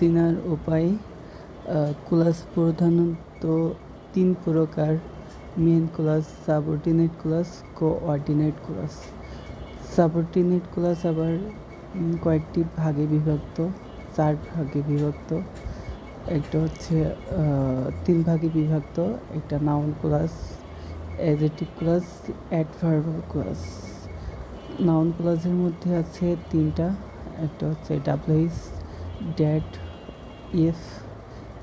চেনার উপায় ক্লাস প্রধানত তিন প্রকার main clause subordinate clause coordinate clause. Subordinate clause আবার কয়েকটি ভাগে বিভক্ত, চার ভাগে বিভক্ত। একটা হচ্ছে তিন ভাগে বিভক্ত, একটা noun class adjective class adverbial class. Noun ক্লাসের মধ্যে আছে তিনটা, একটা হচ্ছে ডাব্লিউএস ড্যাট ইফ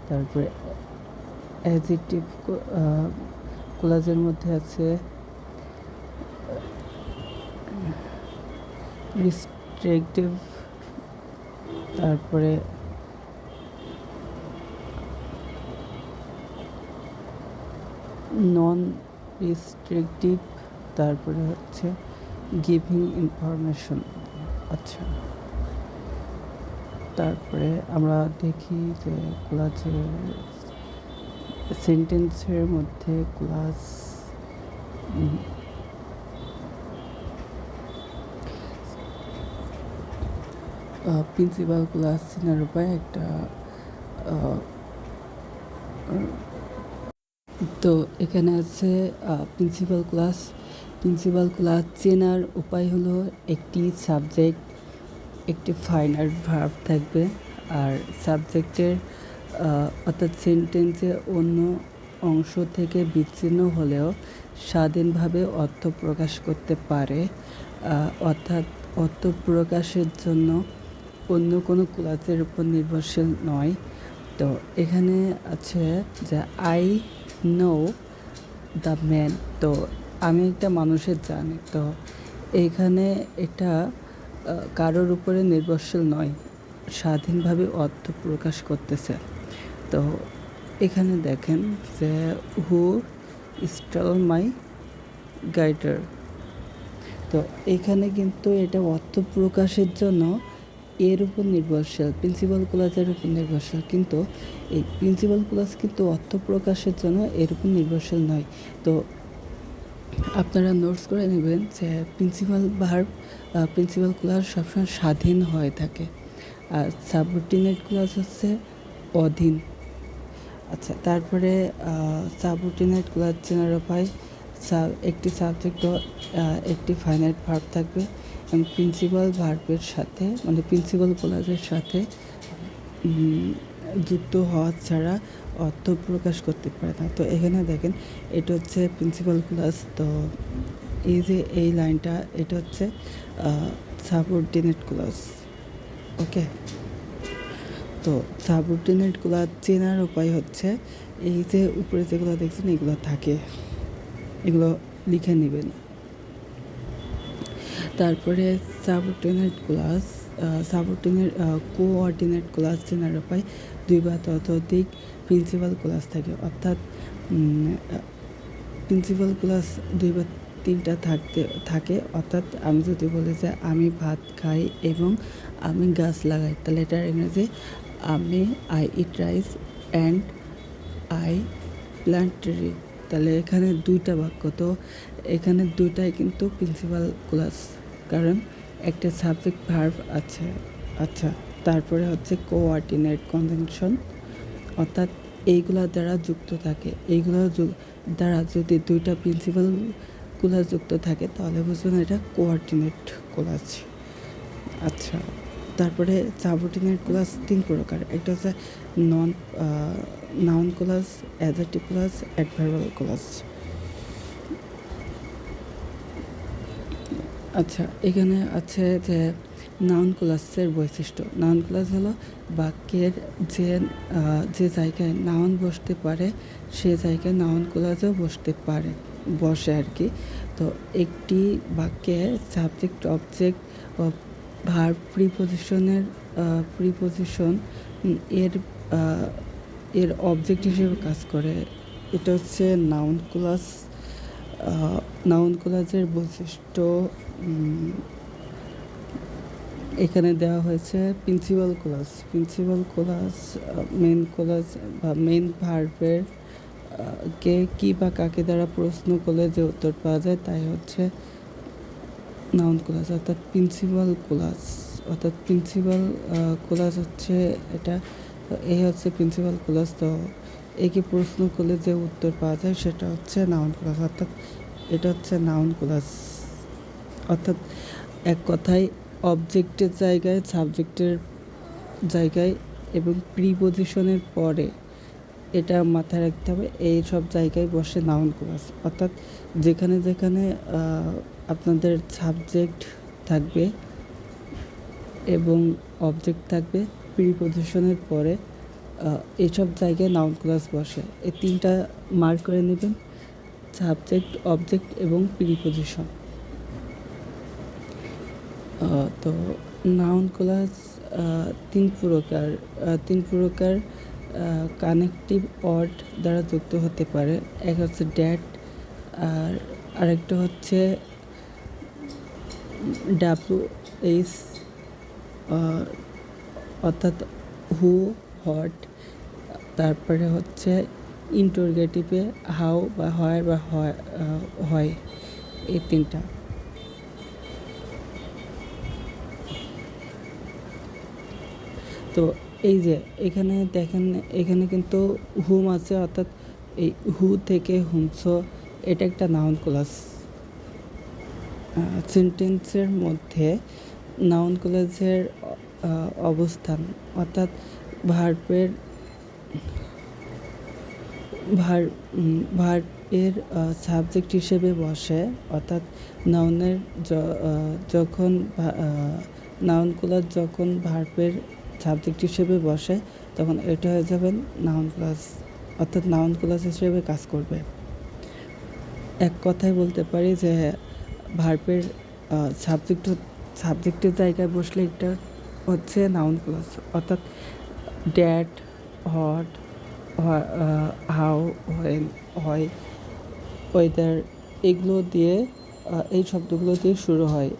তারপরে অ্যাজিটিভ ক্লাসের মধ্যে আছে রিস্ট্রিকটিভ তারপরে নন রিস্ট্রিকটিভ তারপরে হচ্ছে গিভিং ইনফরমেশন আচ্ছা। তারপরে আমরা দেখি যে ক্লাসের সেন্টেন্সের মধ্যে ক্লাস প্রিন্সিপাল ক্লাস চেনার উপায় একটা তো এখানে আছে প্রিন্সিপাল ক্লাস প্রিন্সিপাল ক্লাস চেনার উপায় হলো একটি সাবজেক্ট একটি ফাইনাল ভার্ব থাকবে। আর সাবজেক্টের অর্থাৎ সেন্টেন্সে অন্য অংশ থেকে বিচ্ছিন্ন হলেও স্বাধীনভাবে অর্থ প্রকাশ করতে পারে। অর্থাৎ অর্থ প্রকাশের জন্য অন্য কোনো ক্লাসের উপর নির্ভরশীল নয়। তো এখানে আছে যে আই নো দ্য ম্যান তো আমি একটা মানুষের জানি। তো এখানে এটা কারোর উপরে নির্ভরশীল নয়, স্বাধীনভাবে অর্থ প্রকাশ করতেছে। তো এখানে দেখেন যে হু স্টল মাই গাইডার তো এখানে কিন্তু এটা অর্থ প্রকাশের জন্য এর উপর নির্ভরশীল প্রিন্সিপাল ক্লাসের উপর নির্ভরশীল। কিন্তু এই প্রিন্সিপাল ক্লাস কিন্তু অর্থ প্রকাশের জন্য এর উপর নির্ভরশীল নয়। তো আপনারা নোটস করে নেবেন যে প্রিন্সিপাল ভার্ব প্রিন্সিপাল ক্লাস সবসময় স্বাধীন হয়ে থাকে। আর সাবঅর্ডিনেট ক্লাস হচ্ছে অধীন। আচ্ছা তারপরে সাবঅর্ডিনেট ক্লাস চেনার উপায় সাব একটি সাবজেক্ট একটি ফাইনাইট ভার্ব থাকবে এবং প্রিন্সিপাল ভার্বের সাথে মানে প্রিন্সিপাল ক্লাসের সাথে যুক্ত হওয়া ছাড়া অর্থ প্রকাশ করতে পারে না। তো এখানে দেখেন, এটা হচ্ছে প্রিন্সিপাল ক্লাস তো এই যে এই লাইনটা, এটা হচ্ছে সাবঅর্ডিনেট ক্লাস ওকে? তো সাবঅর্ডিনেট ক্লাস চেনার উপায় হচ্ছে, এই যে উপরে যেগুলো দেখছেন, এগুলো থাকে, এগুলো লিখে নেবেন। তারপরে subordinate clause subordinate coordinate clause চেনার উপায় দুই বা ততোধিক প্রিন্সিপাল ক্লাস থাকে, অর্থাৎ প্রিন্সিপাল ক্লাস দুই বা তিনটা থাকতে, থাকে। অর্থাৎ আমি যদি বলি যে আমি ভাত খাই এবং আমি গাছ লাগাই, তাহলে এটার ইংরেজি আমি I eat rice and I plant tree তাহলে এখানে দুইটা বাক্য, তো এখানে দুইটাই কিন্তু প্রিন্সিপাল ক্লাস কারণ একটা সাবজেক্ট ভার্ব আছে। আচ্ছা তারপরে হচ্ছে কোঅর্ডিনেট কনজাংশন অর্থাৎ এইগুলা দ্বারা যুক্ত থাকে। এইগুলো দ্বারা যদি দুইটা প্রিন্সিপাল ক্লাস যুক্ত থাকে, তাহলে বুঝবেন এটা কোঅর্ডিনেট ক্লাস আচ্ছা তারপরে সাবঅর্ডিনেট ক্লাস তিন প্রকার, একটা হচ্ছে noun noun clause adjective clause adverbial clause আচ্ছা এখানে আছে যে নাউন ক্লাসের বৈশিষ্ট্য নাউন ক্লাস হলো বাক্যের যে যে জায়গায় নাউন বসতে পারে, সে জায়গায় নাউন ক্লাসও বসতে পারে। বসে আর কি। তো একটি বাক্যে সাবজেক্ট অবজেক্ট ভার প্রিপোজিশনের প্রিপোজিশন এর এর অবজেক্ট হিসেবে কাজ করে। এটা হচ্ছে নাউন ক্লাস নাউন ক্লাসের বৈশিষ্ট্য এখানে দেওয়া হয়েছে principal clause principal clause main clause বা মেন ভার্বের কে কী বা কাকে দ্বারা প্রশ্ন করলে যে উত্তর পাওয়া যায় তাই হচ্ছে নাউন ক্লাস অর্থাৎ প্রিন্সিপাল ক্লাস অর্থাৎ প্রিন্সিপাল ক্লাস হচ্ছে এটা। এই হচ্ছে প্রিন্সিপাল ক্লজ তো একে প্রশ্ন করলে যে উত্তর পাওয়া যায় সেটা হচ্ছে নাউন ক্লজ অর্থাৎ এটা হচ্ছে নাউন ক্লজ অর্থাৎ এক কথায় অবজেক্টের জায়গায় সাবজেক্টের জায়গায় এবং প্রিপোজিশনের পরে এটা মাথায় রাখতে হবে, এই সব জায়গায় বসে নাউন ক্লাস। অর্থাৎ যেখানে যেখানে আপনাদের সাবজেক্ট থাকবে এবং অবজেক্ট থাকবে প্রিপোজিশনের পরে এইসব জায়গায় নাউন ক্লাস বসে। এই তিনটা মার্ক করে নেবেন সাবজেক্ট অবজেক্ট এবং প্রিপোজিশন তো নাউন ক্লাস তিন প্রকার তিন প্রকার কানেকটিভ অর্ড দ্বারা যুক্ত হতে পারে। এক হচ্ছে ড্যাট আর আরেকটা হচ্ছে ডাব্লু এইচ অর্থাৎ হু হট তারপরে হচ্ছে ইন্টোরগেটিভে হাউ বা হয় বা হয়, এই তিনটা। তো এই যে এখানে দেখেন এখানে কিন্তু হুম আছে অর্থাৎ এই হু থেকে হুমস এটা একটা নাউন ক্লাস সেন্টেন্সের মধ্যে নাউন ক্লাসের অবস্থান অর্থাৎ ভার্বের ভার উম, ভার্বের সাবজেক্ট হিসেবে বসে অর্থাৎ নাউনের যখন নাউন ক্লাস যখন ভার্বের সাবজেক্ট হিসেবে বসে, তখন এটা হয়ে যাবে নাউন ক্লাস অর্থাৎ নাউন ক্লাস হিসেবে কাজ করবে। এক কথায় বলতে পারি যে ভার্বের সাবজেক্ট সাবজেক্টের জায়গায় বসলে এটা হচ্ছে নাউন ক্লাস অর্থাৎ ড্যাট হট হাউ হয় হয় ওয়েদার এগুলো দিয়ে এই শব্দগুলো দিয়ে শুরু হয়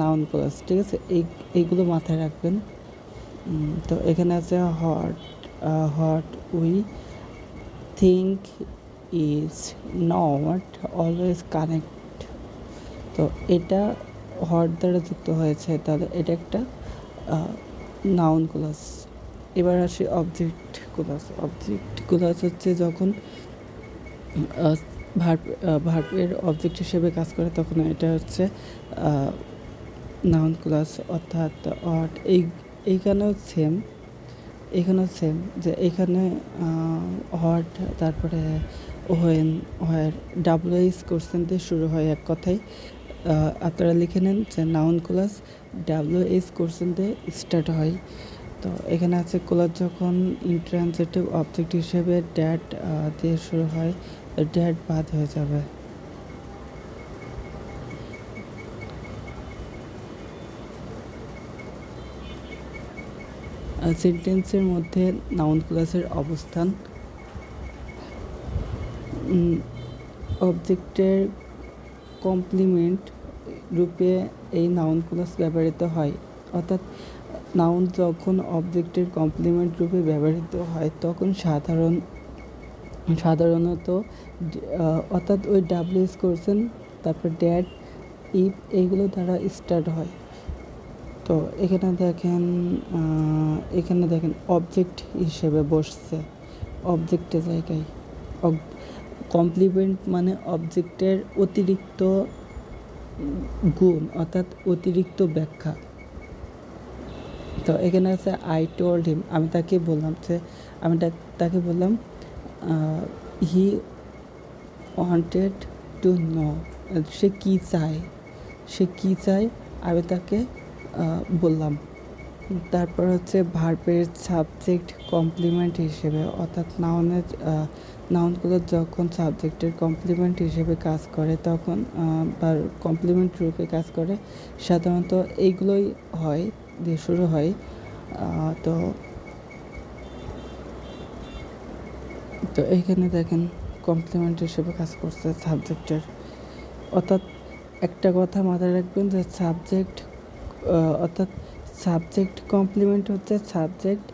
নাউন ক্লাস ঠিক আছে? এই, এইগুলো মাথায় রাখবেন। তো এখানে আছে what what we think is not always connect তো এটা হট দ্বারা যুক্ত হয়েছে, তাহলে এটা একটা নাউন ক্লাস এবার আসি অবজেক্ট ক্লাস অবজেক্ট ক্লাস হচ্ছে যখন ভার্ব ভার্বের অবজেক্ট হিসেবে কাজ করে, তখন এটা হচ্ছে নাউন ক্লাস অর্থাৎ অট এই এইখানেও সেম এখানেও সেম যে এখানে হট তারপরে হোয়ার ডাব্লিউ এইচ কোশ্চেন দিয়ে শুরু হয় এক কথায়। আপনারা লিখে নেন যে নাউন ক্লাস এইচ কোশ্চেন দিয়ে স্টার্ট হয়। তো এখানে আছে ক্লাস যখন ইন্ট্রান্সিটিভ অবজেক্ট হিসেবে ড্যাট দিয়ে শুরু হয় ড্যাট বাদ হয়ে যাবে। সেন্টেন্সের মধ্যে নাউন ক্লাসের অবস্থান অবজেক্টের কমপ্লিমেন্ট রূপে এই নাউন ক্লাস ব্যবহৃত হয়। অর্থাৎ নাউন যখন অবজেক্টের কমপ্লিমেন্ট রূপে ব্যবহৃত হয়, তখন সাধারণ, সাধারণত অর্থাৎ ওই ডাব্লিউএস করছেন তারপর ড্যাড ইফ এইগুলো দ্বারা স্টার্ট হয়। তো এখানে দেখেন এখানে দেখেন অবজেক্ট হিসেবে বসছে। অবজেক্টের জায়গায়। কমপ্লিমেন্ট মানে অবজেক্টের অতিরিক্ত গুণ, অর্থাৎ অতিরিক্ত ব্যাখ্যা। তো এখানে আছে আই টোল্ড হিম আমি তাকে বললাম যে, আমি তাকে বললাম হি ওয়ান্টেড টু নো সে কী চায়? সে কী চায়? আমি তাকে বললাম। তারপর হচ্ছে ভার্বের সাবজেক্ট কমপ্লিমেন্ট হিসেবে, অর্থাৎ নাউনের নাউনগুলো যখন সাবজেক্টের কমপ্লিমেন্ট হিসেবে কাজ করে, তখন বা কমপ্লিমেন্ট রূপে কাজ করে, সাধারণত এইগুলোই হয়, দিয়ে শুরু হয়। তো তো এইখানে দেখেন, কমপ্লিমেন্ট হিসেবে কাজ করছে সাবজেক্টের। অর্থাৎ একটা কথা মাথায় রাখবেন যে সাবজেক্ট অর্থাৎ সাবজেক্ট কমপ্লিমেন্ট হচ্ছে subject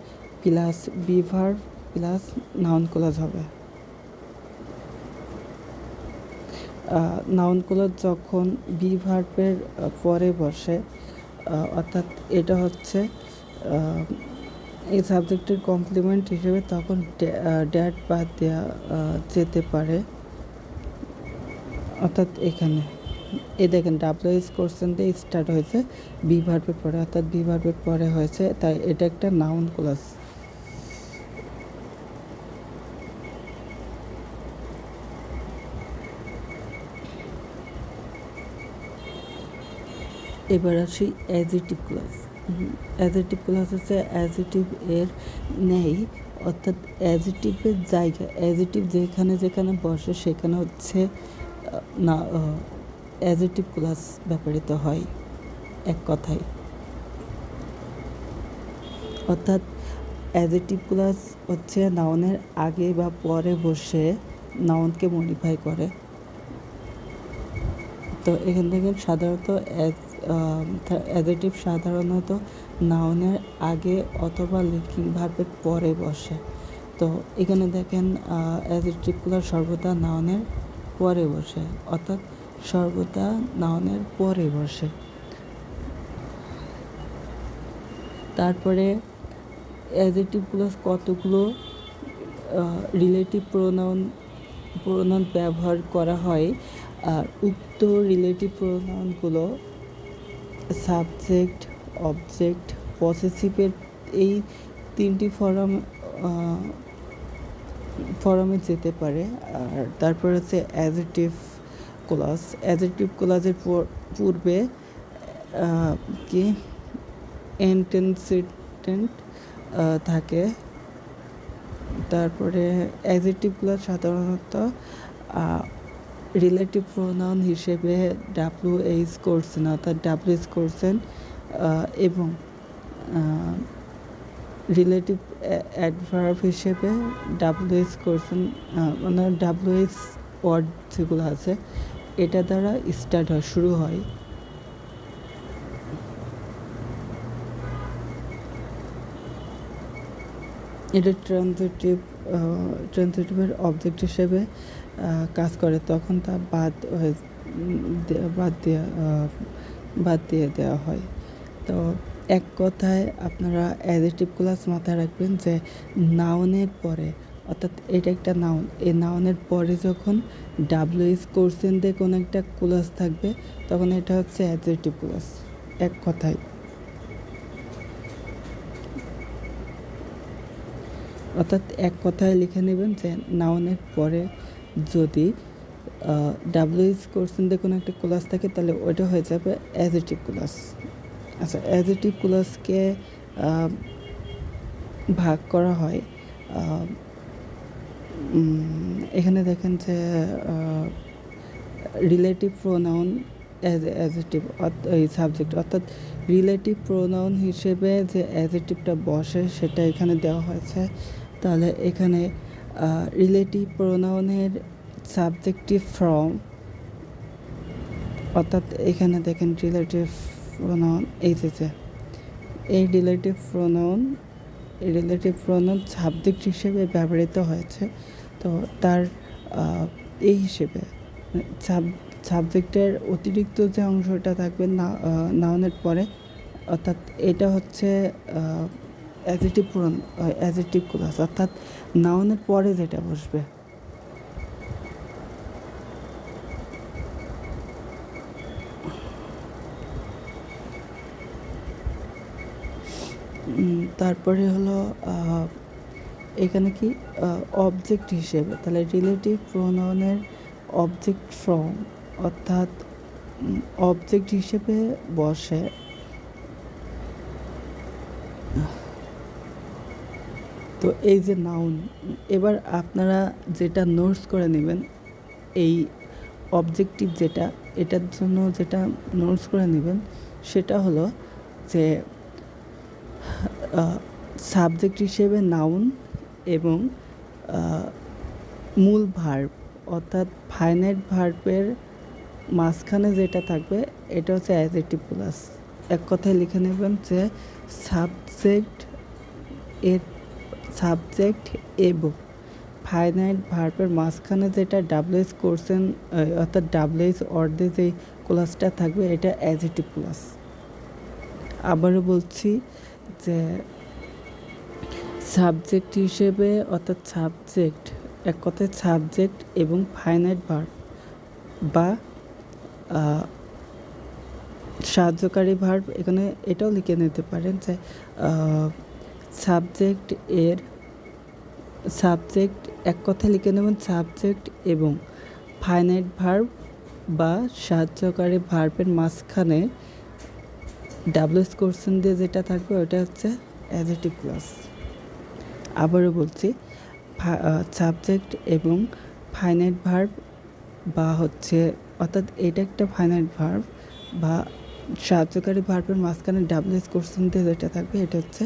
plus be verb plus noun clause হবে। নাউন ক্লোজ যখন বি ভার্বের পরে বসে অর্থাৎ এটা হচ্ছে এই সাবজেক্টের কমপ্লিমেন্ট হিসেবে তখন ড্যাট বাদ দেওয়া যেতে পারে, অর্থাৎ এখানে। এই দেখেন ডাব্লিউএস কোর্সেন দিয়ে স্টার্ট হয়েছে বি ভার্বের পরে, অর্থাৎ বি ভার্বের পরে হয়েছে, তাই এটা একটা নাউন ক্লাস এবার আসি অ্যাজিটিভ ক্লাস অ্যাজিটিভ ক্লাস হচ্ছে অ্যাজিটিভ এর নেই, অর্থাৎ অ্যাজিটিভের জায়গা অ্যাজিটিভ যেখানে যেখানে বসে, সেখানে হচ্ছে না অ্যাজিটিভ ক্লাস ব্যবহৃত হয়, এক কথায়। অর্থাৎ অ্যাজেটিভ ক্লাস হচ্ছে নাউনের আগে বা পরে বসে নাউনকে মডিফাই করে। তো এখান থেকে সাধারণত অ্যাজেটিভ সাধারণত নাউনের আগে অথবা লিখিং ভার্বের পরে বসে। তো এখানে দেখেন অ্যাজেটিভগুলো সর্বদা নাউনের পরে বসে। অর্থাৎ সর্বদা নাউনের পরে বসে তারপরে অ্যাজেটিভগুলো কতগুলো রিলেটিভ প্রোনাউন প্রোনাউন ব্যবহার করা হয়, আর উক্ত রিলেটিভ প্রোনাউনগুলো সাবজেক্ট অবজেক্ট পসেসিভের এই তিনটি ফরম ফরমে যেতে পারে। আর তারপর হচ্ছে অ্যাজেটিভ ক্লাস অ্যাজেটিভ ক্লাসের পূর্বে কি এন্টেন্সিটেন্ট থাকে। তারপরে অ্যাজেটিভগুলো সাধারণত রিলেটিভ প্রোনাউন হিসেবে ডাব্লিউ এইচ করছেন অর্থাৎ ডাব্লিউ এইচ করছেন এবং রিলেটিভ অ্যাডভার্ব হিসেবে ডাব্লিউ এইচ করছেন মানে ডাব্লিউ এইচ ওয়ার্ড যেগুলো আছে এটা দ্বারা স্টার্ট হয়, শুরু হয়। এটা ট্রানজিটিভ ট্রানজিটিভের অবজেক্ট হিসেবে কাজ করে। তখন তা বাদ বাদ দেওয়া বাদ দিয়ে দেওয়া হয়। তো এক কথায় আপনারা অ্যাডিটিভ ক্লাস মাথায় রাখবেন যে নাউনের পরে, অর্থাৎ এটা একটা নাউন এই নাউনের পরে যখন ডাব্লিউএস কোর্সেন দিয়ে কোনো একটা ক্লাস থাকবে, তখন এটা হচ্ছে অ্যাডজেটিভ ক্লাস এক কথায়। অর্থাৎ এক কথায় লিখে নেবেন যে নাউনের পরে যদি ডাব্লিউএস কোর্সেন দিয়ে কোনো একটা ক্লাস থাকে, তাহলে ওইটা হয়ে যাবে অ্যাজেটিভ ক্লাস আচ্ছা অ্যাজেটিভ ক্লাসকে ভাগ করা হয় এখানে দেখেন যে রিলেটিভ প্রোনাউন অ্যাজ অ্যাজেটিভ এই সাবজেক্ট অর্থাৎ রিলেটিভ প্রোনাউন হিসেবে যে অ্যাজেটিভটা বসে সেটা এখানে দেওয়া হয়েছে। তাহলে এখানে রিলেটিভ প্রোনাউনের সাবজেক্টিভ ফ্রম অর্থাৎ এখানে দেখেন রিলেটিভ প্রোনাউন যে এই relative pronoun relative pronoun subject হিসেবে ব্যবহৃত হয়েছে। তো তার এই হিসেবে। সাব, সাবজেক্টের অতিরিক্ত যে অংশটা থাকবে না নাউনের পরে, অর্থাৎ এটা হচ্ছে অ্যাজেটিভ পূরণ অ্যাজেটিভ ক্লাস অর্থাৎ নাউনের পরে যেটা বসবে। তারপরে হলো এখানে কি অবজেক্ট হিসেবে, তাহলে রিলেটিভ প্রোনাউনের অবজেক্ট ফ্রম অর্থাৎ অবজেক্ট হিসেবে বসে, তো এই যে নাউন এবার আপনারা যেটা নোটস করে নেবেন, এই অবজেক্টিভ যেটা, এটার জন্য যেটা নোটস করে নেবেন, সেটা হলো যে সাবজেক্ট হিসেবে নাউন এবং মূল ভার্ব, অর্থাৎ ফাইনাইট ভার্বের মাঝখানে যেটা থাকবে, এটা হচ্ছে অ্যাজেটিভ প্লাস। এক কথায় লিখে নেবেন যে সাবজেক্ট এর, সাবজেক্ট এবং ফাইনাইট ভার্বের মাঝখানে যেটা ডাব্লিউএস করছেন অর্থাৎ ডাব্লিউএস অর্ধে যে ক্লাসটা থাকবে, এটা অ্যাজেটিভ প্লাস। আবারও বলছি যে সাবজেক্ট হিসেবে অর্থাৎ সাবজেক্ট, এক কথায় সাবজেক্ট এবং ফাইনাইট ভার্ব বা সাহায্যকারী ভার্ব, এখানে এটাও লিখে নিতে পারেন যে সাবজেক্ট এর, সাবজেক্ট, এক কথায় লিখে নেবেন সাবজেক্ট এবং ফাইনাইট ভার্ব বা সাহায্যকারী ভার্বের মাঝখানে ডাবলুএস কোর্সন দিয়ে যেটা থাকবে, ওটা হচ্ছে অ্যাজেটিভ ক্লাস আবারও বলছি সাবজেক্ট এবং ফাইনাইট ভার্ব বা হচ্ছে, অর্থাৎ এটা একটা ফাইনাইট ভার্ব বা সাহায্যকারী ভার্বের মাঝখানে ডাবলুএস কোর্সন দিয়ে যেটা থাকবে, এটা হচ্ছে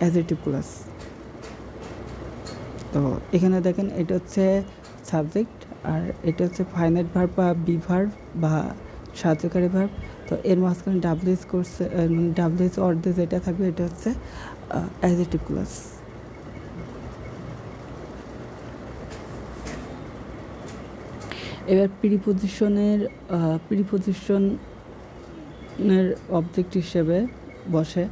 অ্যাজেটিভ ক্লাস তো এখানে দেখেন, এটা হচ্ছে সাবজেক্ট আর এটা হচ্ছে ফাইনাইট ভার্ব বা বি ভার্ব বা সাহায্যকারী ভার্ব তো এর মাঝখানে ডাবলুএস কোর্স ডাবলুএস অর্ধে যেটা থাকবে, এটা হচ্ছে অ্যাজেটিভ ক্লাস এবার প্রিপোজিশনের প্রিপোজিশনের অবজেক্ট হিসেবে বসে।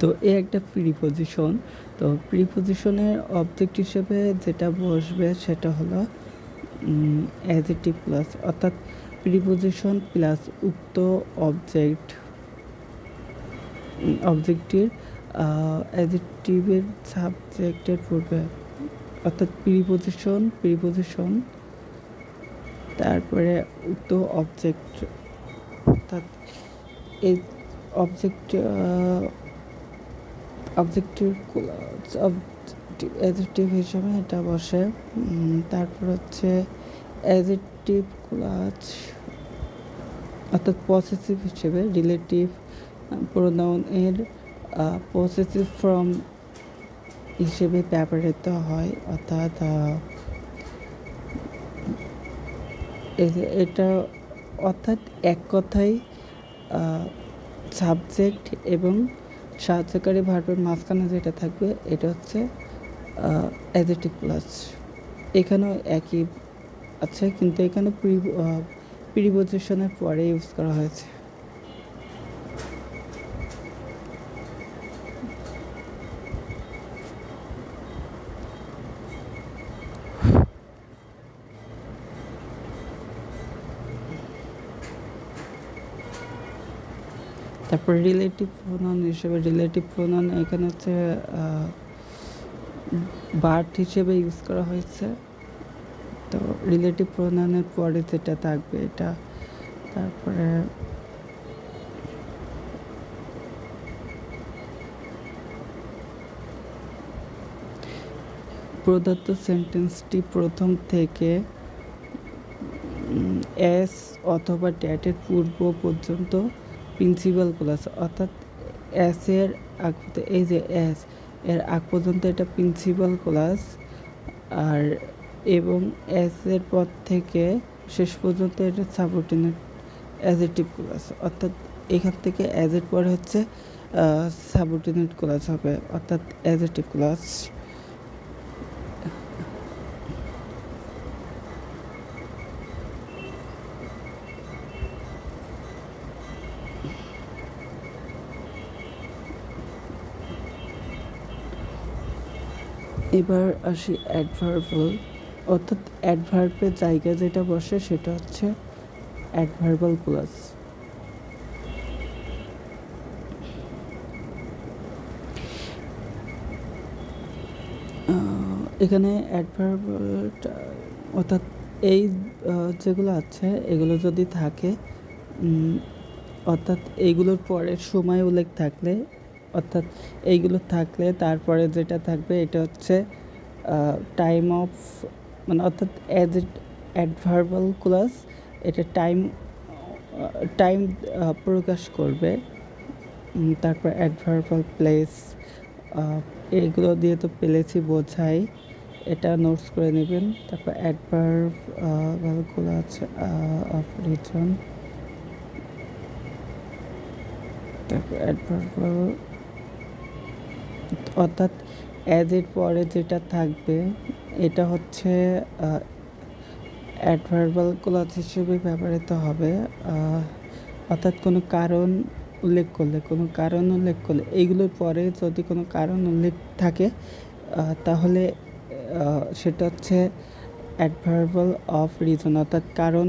তো এ একটা প্রিপোজিশন তো প্রিপোজিশনের অবজেক্ট হিসেবে যেটা বসবে সেটা হলো অ্যাজেটিভ প্লাস অর্থাৎ প্রিপোজিশন প্লাস উক্ত অবজেক্ট অবজেক্টটির অ্যাজেটিভের সাবজেক্টের পূর্বে, অর্থাৎ প্রিপোজিশন প্রিপোজিশন তারপরে উক্ত অবজেক্ট অর্থাৎ এই অবজেক্ট অবজেক্টিভ অ্যাজেক্টিভ হিসেবে এটা বসে। তারপর হচ্ছে অ্যাজেক্টিভ ক্লাস অর্থাৎ পসেসিভ হিসেবে রিলেটিভ প্রোনাউন এর পসেসিভ ফর্ম হিসেবে ব্যবহৃত হয়। অর্থাৎ এটা অর্থাৎ এক কথায় সাবজেক্ট এবং সাহায্যকারী ভার্বের মাঝখানে যেটা থাকবে, এটা হচ্ছে অ্যাজেটিভ প্লাস এখানেও একই আছে, কিন্তু এখানে প্রি প্রিপোজিশনের পরে ইউজ করা হয়েছে। তারপর রিলেটিভ প্রোনাউন হিসেবে রিলেটিভ প্রোনাউন এখানে হচ্ছে বার্থ হিসেবে ইউজ করা হয়েছে। তো রিলেটিভ প্রোনাউনের পরে যেটা থাকবে এটা, তারপরে প্রদত্ত সেন্টেন্সটি প্রথম থেকে এস অথবা ড্যাটের পূর্ব পর্যন্ত প্রিন্সিপাল ক্লাস, অর্থাৎ এস এর আগ এই যে এস এর আগ পর্যন্ত এটা প্রিন্সিপাল ক্লাস আর এবং এস এর পর থেকে শেষ পর্যন্ত এটা সাবঅর্ডিনেট অ্যাজেটিভ ক্লাস অর্থাৎ এখান থেকে অ্যাজের পর হচ্ছে সাবঅর্ডিনেট ক্লাস হবে, অর্থাৎ অ্যাজেটিভ ক্লাস এবার আসি অ্যাডভার্বাল অর্থাৎ অ্যাডভার্বের জায়গায় যেটা বসে সেটা হচ্ছে অ্যাডভার্বাল ক্লাস এখানে অ্যাডভার্বালটা অর্থাৎ এই যেগুলো আছে, এগুলো যদি থাকে অর্থাৎ এইগুলোর পরের সময় উল্লেখ থাকলে অর্থাৎ এইগুলো থাকলে তারপরে যেটা থাকবে এটা হচ্ছে টাইম অফ মানে অর্থাৎ অ্যাজ এ অ্যাডভার্বাল ক্লাস এটা টাইম টাইম প্রকাশ করবে। তারপর অ্যাডভার্বাল প্লেস এগুলো দিয়ে তো প্লেসই বোঝাই। এটা নোটস করে নেবেন। তারপর অ্যাডভার্বগুলো আছে অফ তারপর অ্যাডভার্বাল অর্থাৎ অ্যাজ এর পরে যেটা থাকবে, এটা হচ্ছে অ্যাডভার্বাল ক্লথ হিসেবে ব্যবহৃত হবে অর্থাৎ কোনো কারণ উল্লেখ করলে, কোনো কারণ উল্লেখ করলে, এইগুলোর পরে যদি কোনো কারণ উল্লেখ থাকে তাহলে সেটা হচ্ছে অ্যাডভার্বাল অফ রিজন অর্থাৎ কারণ।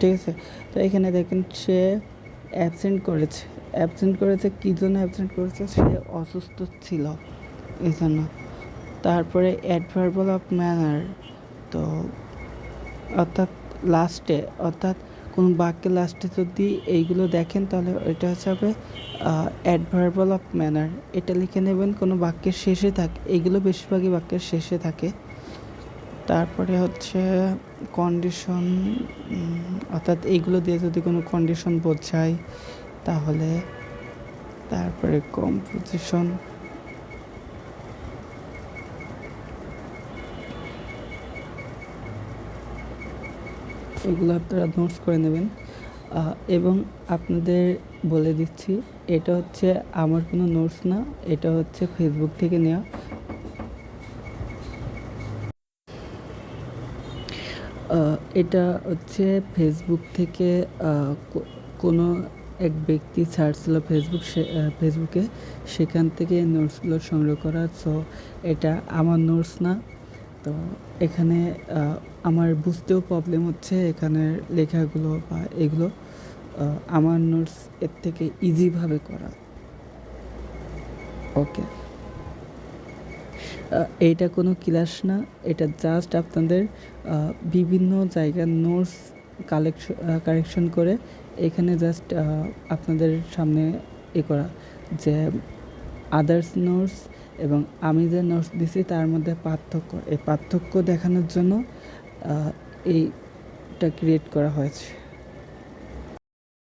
ঠিক আছে? তো এখানে দেখেন সে অ্যাবসেন্ট করেছে। অ্যাবসেন্ট করেছে, কী জন্য অ্যাবসেন্ট করেছে, সে অসুস্থ ছিল এই জন্য তারপরে অ্যাডভার্বাল অফ ম্যানার তো অর্থাৎ লাস্টে অর্থাৎ কোন বাক্যের লাস্টে যদি এইগুলো দেখেন, তাহলে এটা হিসাবে অ্যাডভার্বাল অফ ম্যানার এটা লিখে নেবেন, কোনো বাক্যের শেষে থাকে এইগুলো বেশিরভাগই বাক্যের শেষে থাকে। তারপরে হচ্ছে কন্ডিশন অর্থাৎ এইগুলো দিয়ে যদি কোনো কন্ডিশন বোঝায় তাহলে তারপরে কম্পোজিশন এগুলো আপনারা নোটস করে নেবেন। এবং আপনাদের বলে দিচ্ছি, এটা হচ্ছে আমার কোনো নোটস না, এটা হচ্ছে ফেসবুক থেকে নেওয়া। এটা হচ্ছে ফেসবুক থেকে কোনো এক ব্যক্তি সার্চ ছিল ফেসবুক ফেসবুকে সেখান থেকে নোটসগুলো সংগ্রহ করা। সো এটা আমার নোটস না। তো এখানে আমার বুঝতেও প্রবলেম হচ্ছে এখানের লেখাগুলো বা এগুলো আমার নোটস এর থেকে ইজিভাবে করা। ওকে এইটা কোনো ক্লাস না। এটা জাস্ট আপনাদের বিভিন্ন জায়গার নোটস কালেকশন কারেকশন করে এখানে জাস্ট আপনাদের সামনে এ করা যে আদার্স নোটস এবং আমি যে নোটস দিছি তার মধ্যে পার্থক্য, এই পার্থক্য দেখানোর জন্য এইটা ক্রিয়েট করা হয়েছে।